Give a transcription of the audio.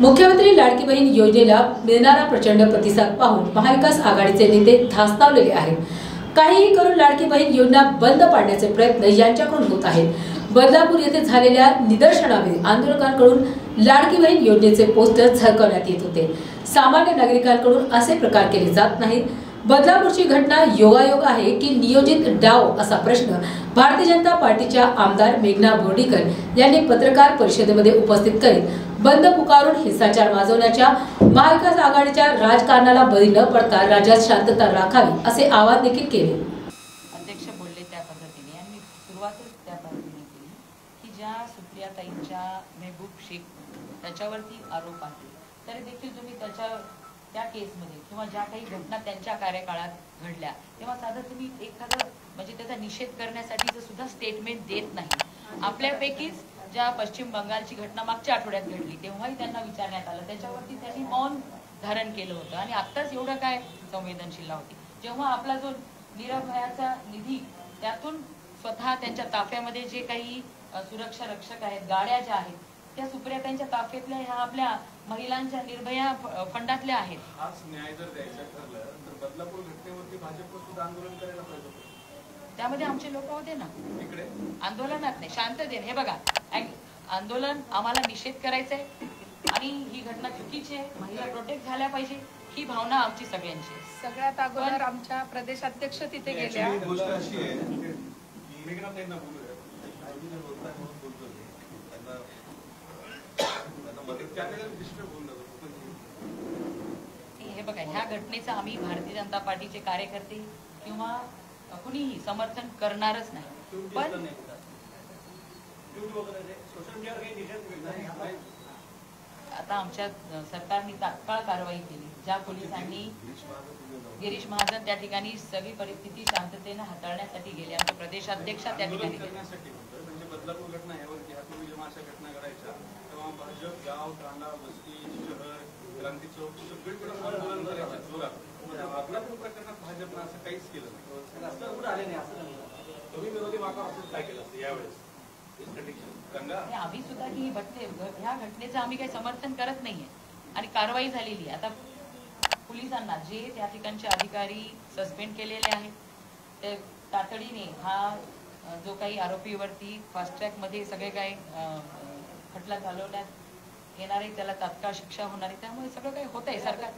मुख्यमंत्री लाडकी बहीण योजनेला मिळणारा प्रचंड प्रतिसाद पाहून महाविकास आघाडीचे नेते धास्तावलेले आहेत. काहीही करून लाडकी बहीण योजना बंद पाडण्याचे प्रयत्न यांच्याकडून होत आहेत. बदलापूर येथे झालेल्या निदर्शनावेळी आंदोलकांकडून लाडकी बहीण योजनेचे पोस्टर झळकवण्यात येत होते. सामान्य नागरिकांकडून असे प्रकार केले जात नाहीत. बदलापूरची घटना योगायोग आहे की नियोजित डाव असा प्रश्न भारतीय जनता पार्टीच्या आमदार मेघना बोर्डीकर यांनी पत्रकार परिषदेमध्ये उपस्थित करीत बंद पुकारून हिंसाचार माजवण्याच्या महाविकास आघाडीच्या राजकारणाला बळी न पडता राज्यात शांतता राखावी असे आवाहन देखील केले. अध्यक्ष बोलले त्या पद्धतीने आणि मी सुरुवातच त्या पद्धतीने केली की ज्या सुप्रियाताईंच्या मेहबूब शेख त्याच्यावरती आरोप आहे. तरी देखील तुम्ही त्याच्या त्या केसमध्ये किंवा ज्या काही घटना त्यांच्या कार्यकाळात घडल्या तेव्हा साधं तुम्ही एखादं म्हणजे त्याचा निषेध करण्यासाठीचं सुद्धा स्टेटमेंट देत नाही. आपल्यापैकीच ज्या पश्चिम बंगालची घटना मागच्या आठवड्यात घडली तेव्हाही त्यांना विचारण्यात आलं. त्याच्यावरती त्यांनी मौन धारण केलं होतं. आणि आत्ताच एवढं काय संवेदनशीलता होती जेव्हा आपला जो निराभयाचा निधी त्यातून स्वतः त्यांच्या ताफ्यामध्ये जे काही सुरक्षा रक्षक आहेत गाड्या ज्या आहेत त्या सुप्रिया त्यांच्या ताफ्यातल्या ह्या आपल्या महिलांच्या निर्भया फंडातल्या आहेत. हाच न्याय जर द्यायचा ठरलं तर बदलापूर घटनेवरती भाजप सुद्धा आंदोलन करायला पाहिजे होतं. त्यामध्ये आमचे लोक होते ना. इकडे? आंदोलनात नाही शांततेने हे बघा आंदोलन आम्हाला निषेध करायचा आहे आणि ही घटना चुकीची आहे. महिला प्रोटेक्ट झाल्या पाहिजे ही भावना आमची सगळ्यांची. सगळ्यात अगोदर आमच्या प्रदेशाध्यक्ष तिथे गेल्या. हे बघा ह्या घटनेचं आम्ही भारतीय जनता पार्टीचे कार्यकर्ते किंवा कुणीही समर्थन करणारच नाही. पण आता आमच्या सरकारने तात्काळ कारवाई केली. ज्या पोलिसांनी गिरीश महाजन त्या ठिकाणी सगळी परिस्थिती शांततेने हाताळण्यासाठी गेले. आमचे प्रदेशाध्यक्ष त्या ठिकाणी. म्हणजे घटना तेव्हा भाजप गाव वस्ती शहर क्रांती चौक सगळीकडे आंदोलन करायचे जोरात पण बदलापूर प्रकरणात भाजपनं असं काहीच केलं नाही काय केलं असतं यावेळेस? आणि आम्ही सुद्धा ही घटने ह्या घटनेचं आम्ही काही समर्थन करत नाहीये. आणि कारवाई झालेली आहे. आता पोलिसांना जे त्या ठिकाणचे अधिकारी सस्पेंड केलेले आहेत ते तातडीने हा जो काही आरोपीवरती फास्ट ट्रॅकमध्ये सगळे काही खटला चालवण्यात येणार आहे त्याला तात्काळ शिक्षा होणार आहे त्यामुळे सगळं काही होत आहे सरकार